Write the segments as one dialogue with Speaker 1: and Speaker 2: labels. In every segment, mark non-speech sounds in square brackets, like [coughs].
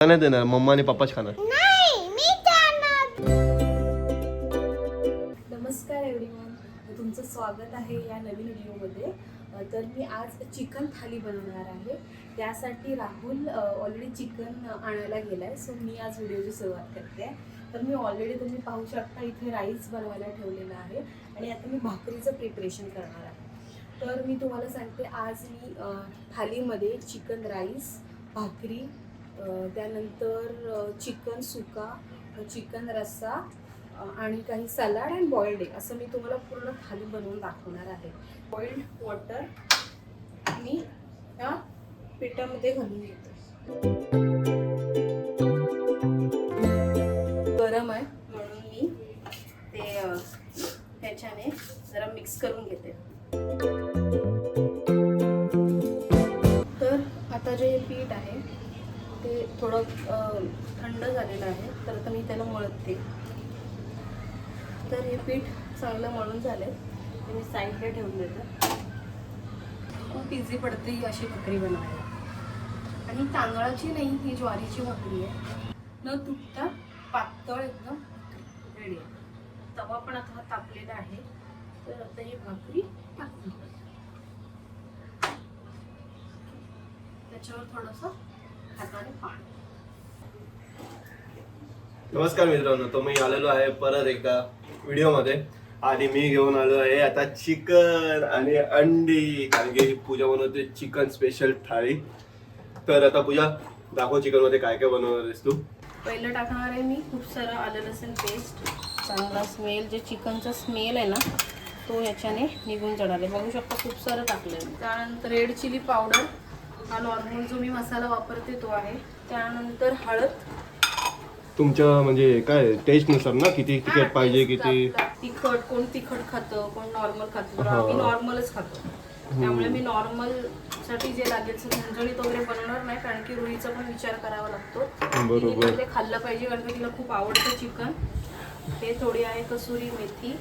Speaker 1: नाही देणार मम्मा आणि पप्पाच खाणार.
Speaker 2: नाही मी जाणार
Speaker 3: नमस्कार एव्हरीवन तुमचं स्वागत आहे या नवीन व्हिडिओमध्ये. तर मी आज चिकन थाली बनवणार आहे. त्यासाठी राहुल ऑलरेडी चिकन आणायला गेला आहे सो मी आज व्हिडिओची सुरुवात करते. तर मी ऑलरेडी तुम्ही पाहू शकता इथे राईस बनवायला ठेवलेला आहे आणि आता मी भाकरीचं प्रिपरेशन करणार आहे. तर मी तुम्हाला सांगते आज मी थालीमध्ये चिकन राईस भाकरी त्यानंतर चिकन सुका चिकन रस्सा आणि काही सलाड अँड बॉइल्ड एग असं मी तुम्हाला पूर्ण थाली बनवून दाखवणार आहे. बॉइल्ड वॉटर मी या पिठामध्ये घालून घेते. ते थोडं थंड झालेलं आहे तर आता मी त्याला मळते. तर हे पीठ चांगलं मळून झालं ते मी साईडला ठेवून देते. खूप इझी पडते ही अशी भाकरी बनवायला आणि तांदळाची नाही ही ज्वारीची भाकरी आहे. न तुटता पातळ एकदम रेडी आहे. तवा पण आता हा तापलेला आहे. तर आता ही भाकरी टाकली त्याच्यावर थोडंसं
Speaker 1: नमस्कार मित्रांनो तो मी आलेलो आहे परत एकदा व्हिडिओमध्ये. आणि मी घेऊन आलो आहे आता चिकन आणि अंडी कारण की पूजा बनवते चिकन स्पेशल थाळी. तर आता पूजा दाखव चिकनमध्ये काय काय बनवणार आहेस तू.
Speaker 3: पहिलं टाकणार आहे मी खूप सारं आलं लसूण पेस्ट चांगला स्मेल जे चिकनचा स्मेल आहे ना तो ह्याच्याने निघून जाणार आहे. बघू शकता खूप सारं टाकलं आहे त्यानंतर रेड चिली पावडर हा नॉर्मल जो मी मसाला वापरते तो आहे. त्यानंतर हळद.
Speaker 1: तुमच्या म्हणजे काय टेस्टनुसार ना? किती तिखट पाहिजे किती?
Speaker 3: तिखट कोण तिखट खातं कोण नॉर्मल खातं.
Speaker 1: हा.
Speaker 3: आम्ही नॉर्मलच खातो. त्यामुळे मी नॉर्मलसाठी जे लागेल ते झणझणीत वगैरे बनवणार नाही कारण की रुईचा पण विचार करावा लागतो.
Speaker 1: बरोबर.
Speaker 3: तिने पण ते खाल्लं पाहिजे कारण की तिला खूप आवडतं चिकन ते थोडी आहे कसुरी मेथी.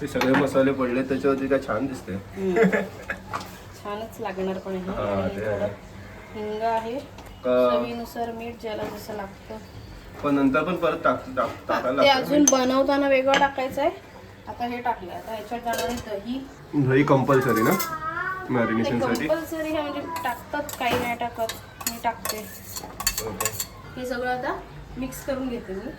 Speaker 1: ते सगळे मसाले पडले त्याच्यावरती काय छान दिसते
Speaker 3: छानच लागणार पण
Speaker 1: आहे.
Speaker 3: हिंग आहे. चवीनुसार मीठ ज्याला जसं लागतं.
Speaker 1: पण नंतर पण परत टाक टाक- टाकायला
Speaker 3: ते
Speaker 1: लागतं.
Speaker 3: अजून बनवताना वेगळं टाकायचं आहे. आता हे टाकलं आता ह्याच्यात जाणार दही.
Speaker 1: दही कंपल्सरी ना? मॅरिनेशनसाठी?
Speaker 3: कंपल्सरी हे म्हणजे टाकतात काही नाही टाकत. मी टाकते. हे सगळं आता मिक्स करून घेते मी.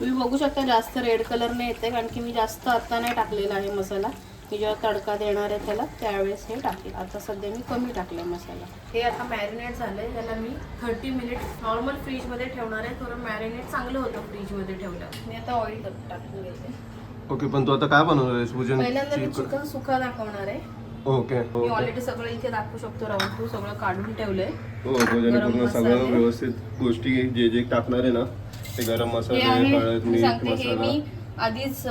Speaker 3: तुम्ही बघू शकता जास्त रेड कलरने येते कारण की मी जास्त आता नाही टाकलेला आहे मसाला. मी जेव्हा तडका देणार आहे त्याला त्यावेळेस हे टाकेल. आता सध्या मी कमी टाकले मसाला. हे आता मॅरिनेट झालंय. त्याला मी थर्टी मिनिट नॉर्मल फ्रीजमध्ये ठेवणार आहे. थोडं मॅरिनेट चांगलं होतं फ्रीजमध्ये ठेवलं मी आता ऑइल टाकून घेते
Speaker 1: ओके पण तू आता काय बनवणार आहेस पूजन?
Speaker 3: पहिल्यांदा मी
Speaker 1: चिकन
Speaker 3: सुका दाखवणार आहे.
Speaker 1: ओके
Speaker 3: मी ऑलरेडी सगळं इथे दाखवू शकतो राहून तू सगळं काढून ठेवलंय.
Speaker 1: हो
Speaker 3: गरम
Speaker 1: पूर्ण सगळं
Speaker 3: मसाले.
Speaker 1: व्यवस्थित गोष्टी जे जे टाकणार आहे ना ते गरम
Speaker 3: हे
Speaker 1: मसाले
Speaker 3: आहे
Speaker 1: हळद
Speaker 3: मी
Speaker 1: मीठ
Speaker 3: सांगते हे
Speaker 1: मसाला.
Speaker 3: मी आधीच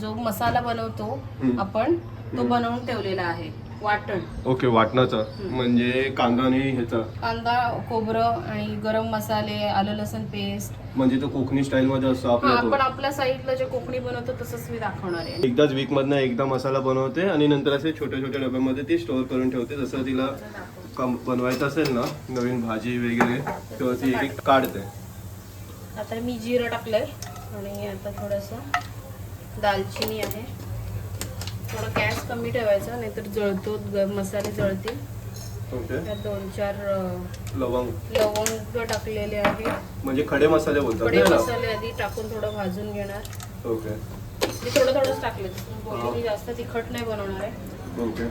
Speaker 3: जो मसाला बनवतो. आपण तो बनवून ठेवलेला आहे वाटण.
Speaker 1: ओके वाटणाचा. म्हणजे कांदा आणि ह्याचा?
Speaker 3: कांदा खोबरं आणि गरम मसाले आलं लसूण पेस्ट.
Speaker 1: म्हणजे तो कोकणी स्टाईल मध्ये असतो
Speaker 3: आपण आपल्या साईडला जे कोकणी बनवतो तसंच मी दाखवणार आहे.
Speaker 1: एकदाच वीक मधनं एकदा मसाला बनवते आणि नंतर असे छोट्या छोट्या डब्यामध्ये ती स्टोअर करून ठेवते. जसं तिला बनवायचं असेल ना नवीन भाजी वगैरे तेव्हा ती एक काढते.
Speaker 3: आता मी जिरं टाकलंय. आणि आता थोडंसं दालचिनी आहे. थोडं गॅस कमी ठेवायचा नाहीतर जळतो मसाले जळतील.
Speaker 1: ओके.
Speaker 3: त्यात दोन चार
Speaker 1: लवंग.
Speaker 3: लवंग टाकलेले आहे.
Speaker 1: म्हणजे खडे मसाले बोलतात
Speaker 3: खडे? मसाले आधी टाकून थोडं भाजून घेणार.
Speaker 1: ओके.
Speaker 3: मी थोडं थोडंच टाकले मी जास्त तिखट नाही बनवणार आहे.
Speaker 1: ओके.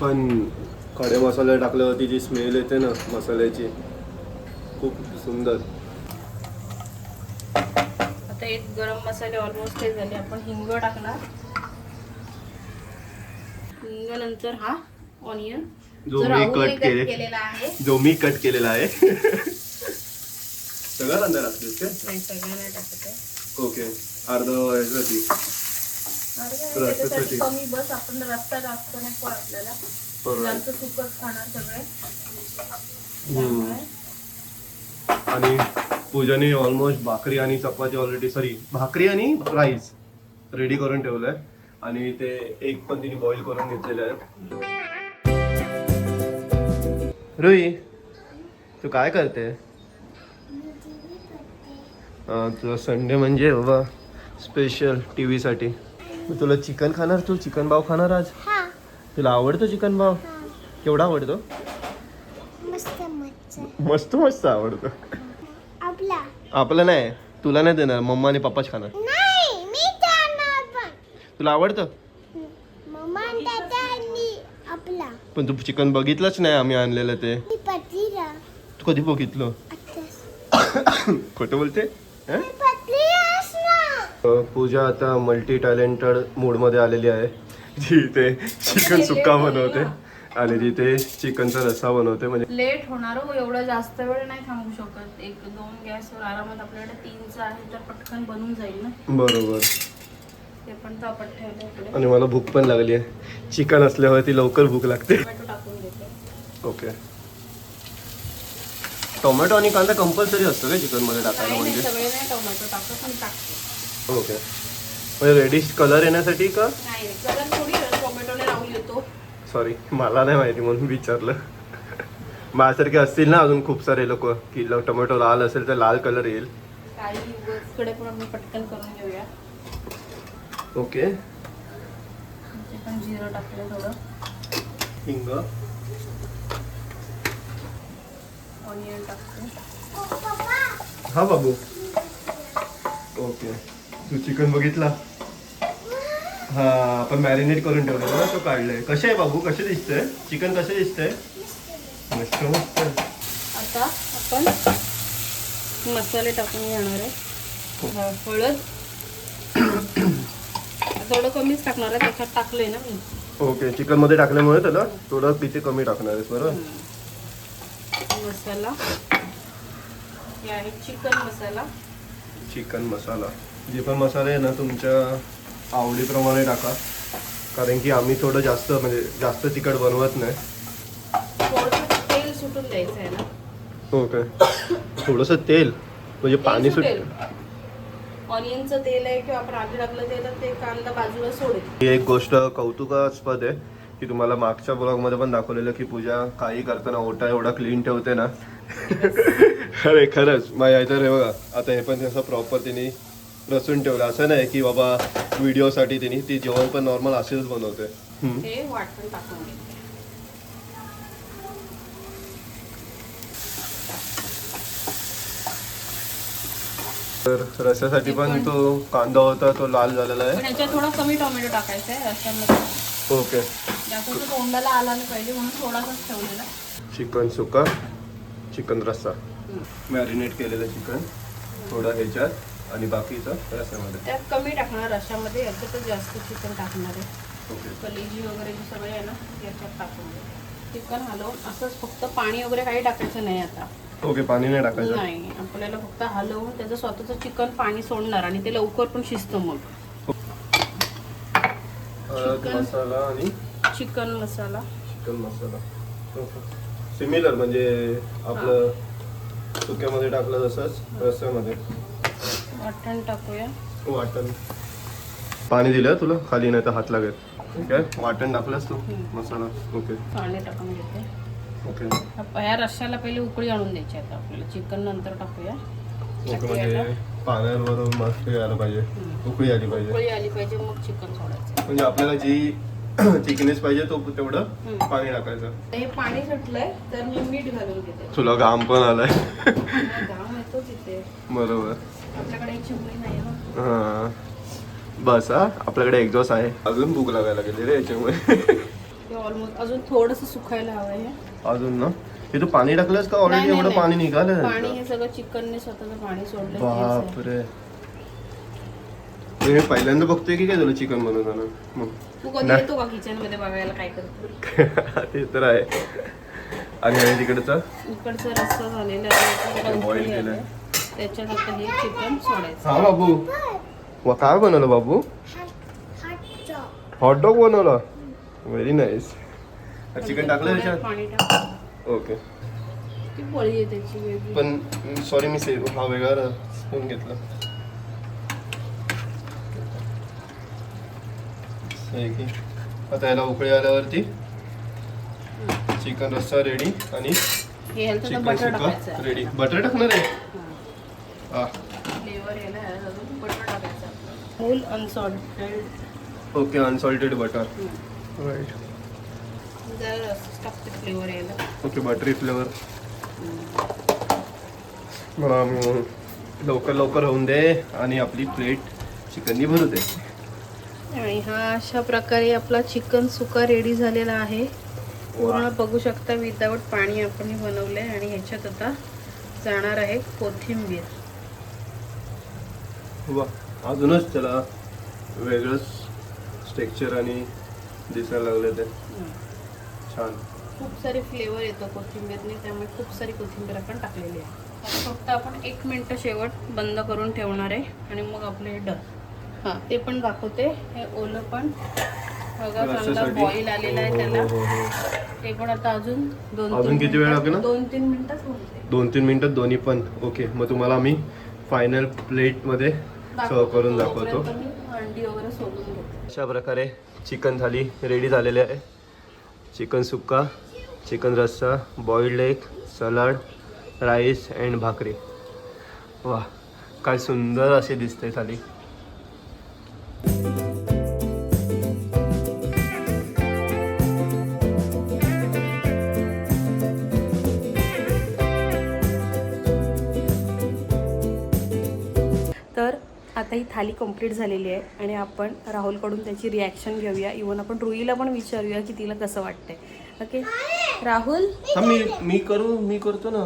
Speaker 1: पण खडे मसाले टाकल्यावरती जी स्मेल येते ना मसाल्याची खूप सुंदर.
Speaker 3: एक गरम मसाले ऑलमोस्ट हे झाले. आपण हिंग टाकणार. हिंग नंतर हा ऑनियन
Speaker 1: जो मी कट केले.
Speaker 3: केलेला आहे.
Speaker 1: जो मी कट केलेला आहे. [laughs] सगळं ओके. अर्ध ह्याच्यासाठी रस्त्यासाठी.
Speaker 3: कमी बस आपण रस्ता जास्त नको आपल्याला. जास्त सुकच खाणार सगळे.
Speaker 1: आणि पूजाने ऑलमोस्ट भाकरी आणि चपाती ऑलरेडी सॉरी भाकरी आणि राईस रेडी करून ठेवलंय. आणि ते एक पण तिने बॉईल करून घेतलेलं आहे रुई तू काय करते? हा, तुझा संडे म्हणजे बाबा स्पेशल टी व्हीसाठी तुला चिकन खाणार तू चिकन भाव खाणार आज?
Speaker 2: हा.
Speaker 1: तुला आवडतो चिकन भाव केवढा आवडतो?
Speaker 2: मस्त मस्त
Speaker 1: आवडतो.
Speaker 2: आपला
Speaker 1: नाही. तुला नाही देणार. मम्मा आणि पप्पाच खाणार.
Speaker 2: नाही मी जाणार पण.
Speaker 1: तुला आवडतं?
Speaker 2: मम्मा आणि दादा आणि आपला.
Speaker 1: पण तू चिकन बघितलंच नाही आम्ही आणलेलं ते.
Speaker 2: मी
Speaker 1: तू कधी बघितलं?
Speaker 2: आत्ताच [coughs]
Speaker 1: खोटं बोलते? हं?
Speaker 2: मी
Speaker 1: अ, पूजा आता मल्टी टॅलेंटेड मूडमध्ये आलेली आहे. जी इथे चिकन सुक्का बनवते. आणि तिथे चिकनचा रस्सा बनवते म्हणजे
Speaker 3: लेट होणार हो एवढं जास्त वेळ नाही थांबू शकत. एक दोन गॅसवर आरामात आपल्याकडे तीनचं आहे तर पटकन बनून जाईल ना.
Speaker 1: बरोबर.
Speaker 3: ते पण तापट ठेवलं
Speaker 1: आणि मला भूक पण लागली आहे. चिकन असल्यावरती लवकर भूक लागते.
Speaker 3: टोमॅटो टाकून देते.
Speaker 1: ओके. टोमॅटो आणि कांदा कंपल्सरी असतो का चिकनमध्ये टाकायला
Speaker 3: काही नाही
Speaker 1: म्हणजे?
Speaker 3: सगळे नाही टोमॅटो टाकत पण टाकते.
Speaker 1: ओके. म्हणजे रेडिश कलर येण्यासाठी का?
Speaker 3: नाही कलर थोडी
Speaker 1: सॉरी मला नाही माहिती म्हणून विचारलं. माझ्यासारखे असतील ना अजून खूप सारे लोक की टोमॅटो लाल असेल तर लाल कलर येईल.
Speaker 3: पटकन करून घेऊया.
Speaker 1: ओके
Speaker 3: ते पण जिरं टाकलं थोडं.
Speaker 1: हिंग.
Speaker 3: ऑनियन टाकते.
Speaker 1: हा बाबू. ओके तू चिकन बघितला? हा आपण मॅरिनेट करून ठेवलेलं ना तो काढलाय. कसे आहे बाबू? कसे दिसतंय? चिकन कसे दिसतंय? मस्त मस्त.
Speaker 3: आता आपण मसाले टाकून घेणार आहे. हळद. [coughs] थोडं कमीच टाकणार आहे त्याच्यात टाकलंय ना मी.
Speaker 1: ओके चिकनमध्ये टाकल्यामुळे त्याला थोडं पिथे कमी टाकणार आहेस बरोबर?
Speaker 3: मसाला. हे आहे चिकन मसाला.
Speaker 1: चिकन मसाला. जे पण मसाले आहे ना तुमच्या आवडीप्रमाणे टाका. कारण की आम्ही थोडं जास्त म्हणजे जास्त तिखट बनवत नाही.
Speaker 3: थोडंसं तेल सुटून द्यायचं आहे ना
Speaker 1: ओके थोडंसं तेल म्हणजे पाणी सुट
Speaker 3: ऑनियनचं तेल आहे किंवा आपण आधी टाकलं ते तर ते कांदा बाजूला सोडेल.
Speaker 1: ही एक गोष्ट कौतुकास्पद आहे की तुम्हाला मागच्या ब्लॉगमध्ये पण दाखवलेलं की पूजा काही करताना ओटा एवढा क्लीन ठेवते ना. [laughs] अरे खरंच माझ्या तर हे बघा आता हे पण असं प्रॉपर तिने रचून ठेवलं. असं नाही की बाबा व्हिडिओसाठी तिने ती जेवण पण नॉर्मल असेच बनवते. हम्म.
Speaker 3: हे वाटण टाकून घेते
Speaker 1: तर रस्यासाठी पण तो कांदा होता तो लाल झालेला
Speaker 3: पण
Speaker 1: आहे
Speaker 3: थोडा कमी टोमॅटो टाकायचा आहे रस्त्यामध्ये
Speaker 1: ओके.
Speaker 3: तोंडाला आला नाही पाहिजे म्हणून थोडासाच ठेवलेला.
Speaker 1: चिकन सुका चिकन रस्सा. मॅरिनेट केलेलं चिकन थोडं ह्याच्यात. आणि बाकीचं? रस्स्यामध्ये
Speaker 3: त्यात कमी टाकणार रश्यामध्ये याच्यातच जास्त चिकन टाकणार आहे.
Speaker 1: ओके.
Speaker 3: कलेजी वगैरे जे सगळे आहे ना याच्यात टाकून चिकन हलवून असंच फक्त पाणी वगैरे काही टाकायचं नाही आता.
Speaker 1: ओके पाणी नाही टाकायचं?
Speaker 3: नाही आपल्याला फक्त हलवून त्याचं स्वतःचं चिकन पाणी सोडणार आणि ते लवकर पण शिजतं मग.
Speaker 1: हळद
Speaker 3: चिकन.
Speaker 1: मसाला आणि
Speaker 3: chicken masala.
Speaker 1: Chicken masala. Similar म्हणजे आपलं सुक्यामध्ये टाकलं तसंच रस्स्यामध्ये
Speaker 3: वाटण टाकूया.
Speaker 1: वाटण. पाणी दिलं तुला? खाली नाही तर हात लागेल. ठीक आहे वाटण टाकलंस तू? मसाला? ओके.
Speaker 3: पाणी टाकून घेते.
Speaker 1: ओके.
Speaker 3: आप- या रश्श्याला पहिले उकळी आणून द्यायची आता आपल्याला. चिकन नंतर टाकूया.
Speaker 1: ओके म्हणजे पाण्यावर मस्त पाहिजे. उकळी आली पाहिजे.
Speaker 3: उकळी आली पाहिजे मग चिकन सोडायचं.
Speaker 1: म्हणजे आपल्याला जी [clears throat] थिकनेस पाहिजे तो तेवढं. पाणी टाकायचं.
Speaker 3: हे पाणी सुटलंय तर मी मीठ घालून घेते.
Speaker 1: तुला घाम पण आलाय.
Speaker 3: मला घाम येतो तिथे
Speaker 1: बरोबर.
Speaker 3: आपल्याकडे एक चिमणी नाही आहे ना
Speaker 1: हा. बस हा? आपल्याकडे एक्झॉस्ट आहे. अजून भूक लागायला गेली रे याच्यामुळे.
Speaker 3: ते ऑलमोस्ट अजून थोडंसं सुकायला हवं हे
Speaker 1: अजून ना? हे तू पाणी टाकलंस का
Speaker 3: नाही,
Speaker 1: ऑलरेडी
Speaker 3: नाही,
Speaker 1: एवढं
Speaker 3: नाही.
Speaker 1: पाणी निघालं
Speaker 3: पाणी? हे सगळं चिकनने स्वतःचं पाणी सोडलं.
Speaker 1: बापरे. मी हे पहिल्यांदा बघतोय की काय तुला चिकन बनवताना? मग.
Speaker 3: तू कधी
Speaker 1: नाही.
Speaker 3: येतो का किचनमध्ये बघायला? काय करतो? [laughs]
Speaker 1: ते तर आहे. आणि हे तिकडचं?
Speaker 3: इकडचा रस्सा झालेला आहे. आता उकळी
Speaker 1: केलंय.
Speaker 3: त्याच्यात आता हे चिकन सोडायचं.
Speaker 1: हा बाबू. वा काय बनवलं बाबू? हॉटडॉग बनवला? व्हेरी नाईस चिकन टाकलं त्याच्यात
Speaker 3: पाणी टाक
Speaker 1: ओके
Speaker 3: ती पळी आहे त्याची वेगळी.
Speaker 1: पण सॉरी मी सेव हा वेगळा स्पून घेतला. आहे की आता याला उकळी आल्यावरती चिकन रस्सा रेडी आणि
Speaker 3: हे ह्याला
Speaker 1: चिकन
Speaker 3: बटर
Speaker 1: सुका
Speaker 3: टाकायचं
Speaker 1: रेडी बटर टाकणार आहे?
Speaker 3: Whole unsalted
Speaker 1: okay unsalted butter right okay buttery flavour लवकर लवकर होऊन दे आणि आपली प्लेट चिकननी भरू दे.
Speaker 3: आणि हा अशा प्रकारे आपला चिकन सुका रेडी झालेला आहे. पूर्ण बघू शकता विदाऊट पाणी आपण हे बनवलंय आणि ह्याच्यात आता जाणार आहे कोथिंबीर.
Speaker 1: वा अजूनच त्याला वेगळंच स्ट्रक्चर आणि दिसायला लागले ते छान
Speaker 3: खूप सारे फ्लेवर येतो कोथिंबीरने त्यामुळे खूप सारी कोथिंबीर आपण टाकलेली आहे फक्त आपण एक मिनटं शेवट बंद करून ठेवणार आहे आणि मग आपले डन हां ते पण दाखवते हे ओलं पण बघा चांगला
Speaker 1: रस्स्यासाठी?
Speaker 3: बॉईल आलेला आहे त्याला
Speaker 1: हो, हो, हो.
Speaker 3: ते पण आता अजून दोन
Speaker 1: अजून किती वेळ लागेल?
Speaker 3: दोन तीन मिनिटात.
Speaker 1: दोन तीन मिनिटात दोन्ही पण ओके मग तुम्हाला आम्ही फायनल प्लेटमध्ये सर्व करून दाखवतो. अशा प्रकारे चिकन थाली रेडी झालेले आहे. Chicken sukka chicken rassa boiled egg salad rice and bhakri. वा काय सुंदर असे दिसते थाली.
Speaker 3: आता ही थाली कंप्लीट झालेली आहे आणि आपण राहुलकडून त्याची रिॲक्शन घेऊया. इवन आपण रुईला पण विचारूया की तिला कसं वाटतंय. ओके राहुल?
Speaker 1: हा मी मी करू मी करतो ना.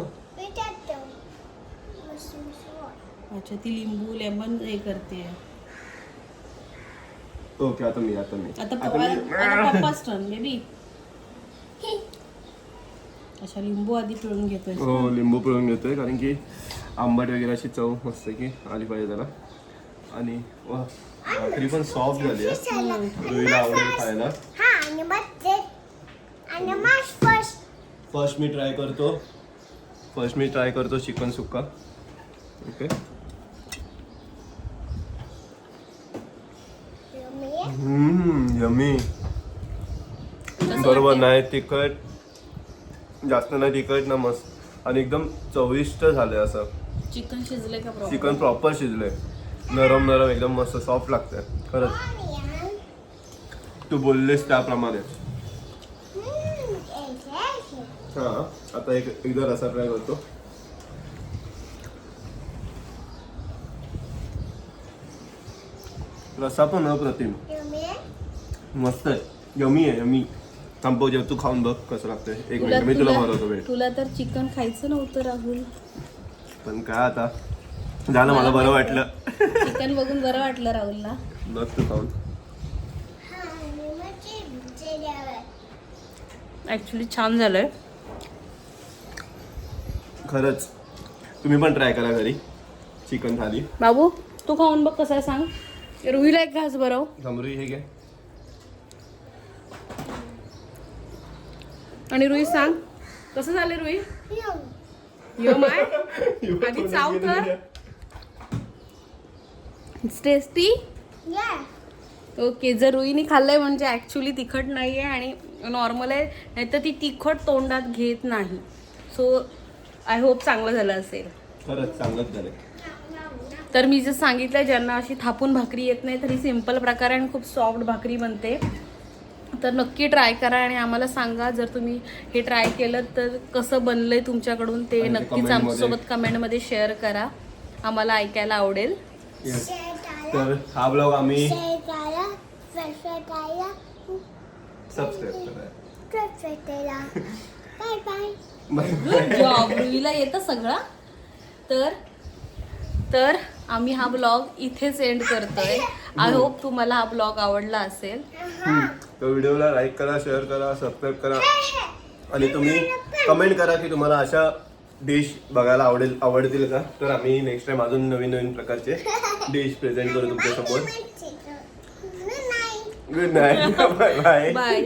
Speaker 3: अच्छा ती लिंबू लेमन हे करते.
Speaker 1: ओके आता मी आता मी.
Speaker 3: आता पप्पाच टर्न बेबी अच्छा लिंबू आधी पिळून घेतोय
Speaker 1: हो लिंबू पिळून घेतोय कारण की आंबट वगैरे अशी चव मस्त की आली पाहिजे त्याला. आणि वा भाकरी पण सॉफ्ट झाली आहे. रुईला आवडेल खायला.
Speaker 2: हा फर्स्ट
Speaker 1: फर्स्ट मी ट्राय करतो. फर्स्ट मी ट्राय करतो चिकन सुक्का. ओके यमी बरोबर नाही तिखट जास्त नाही तिखट ना मस्त. आणि एकदम चविष्ट झालंय असं.
Speaker 3: चिकन शिजले का प्रॉपर
Speaker 1: चिकन प्रॉपर शिजलंय. नरम नरम एकदम मस्त सॉफ्ट लागतंय. खरंच. तू बोललेस त्याप्रमाणे. हा आता एक एकदा रसा ट्राय करतो. रसा पण अप्रतिम. मस्त आहे. यमी आहे यमी. थांबव जेव्हा तू खाऊन बघ कसं लागतंय. एक मिनिट मी तुला भरवतो वेळ
Speaker 3: तुला तर चिकन खायचं नव्हतं राहुल.
Speaker 1: पण काय आता? झालं मला बरं वाटलं.
Speaker 3: चिकन बघून बरं वाटलं राहुलला.
Speaker 1: खाऊन
Speaker 3: ऍक्च्युली छान झालंय.
Speaker 1: खरंच. तुम्ही पण ट्राय करा घरी. चिकन थाली.
Speaker 3: बाबू तू खाऊन बघ कसं आहे सांग. रुईला एक घास बरं
Speaker 1: समृद्धी हे घे.
Speaker 3: आणि रुई सांग. कसं झालं रुई? [laughs] Yo my. आधी चाव कर टेस्टी ओके जर रुईने खाल्लंय म्हणजे ॲक्च्युली तिखट नाही आहे आणि नॉर्मल आहे नाहीतर ती तिखट तोंडात घेत नाही. सो आय होप चांगलं झालं असेल.
Speaker 1: खरंच चांगलंच झालं
Speaker 3: तर मी जे सांगितलं ज्यांना अशी थापून भाकरी येत नाही तर ही सिंपल प्रकारे आणि खूप सॉफ्ट भाकरी बनते. तर नक्की ट्राय करा आणि आम्हाला सांगा जर तुम्ही हे ट्राय केलं तर कसं बनलंय तुमच्याकडून ते नक्कीच आमच्यासोबत कमेंटमध्ये शेअर करा. आम्हाला ऐकायला आवडेल.
Speaker 1: Yes. तर हा ब्लॉग आम्ही सबस्क्राईब करा.
Speaker 2: Bye bye
Speaker 1: bye
Speaker 3: good job रुईला येतं सगळं. तर तर आम्ही हा ब्लॉग इथेच एंड करतोय. आय होप तुम्हाला हा ब्लॉग आवडला असेल.
Speaker 1: तर व्हिडिओला लाईक करा शेअर करा सबस्क्राईब करा. आणि तुम्ही कमेंट करा की तुम्हाला अशा डिश बघायला आवडेल आवडतील का? तर आम्ही नेक्स्ट टाइम अजून नवीन नवीन प्रकारचे डिश प्रेझेंट करू तुमच्यासमोर
Speaker 2: नाही
Speaker 1: good night bye bye
Speaker 3: bye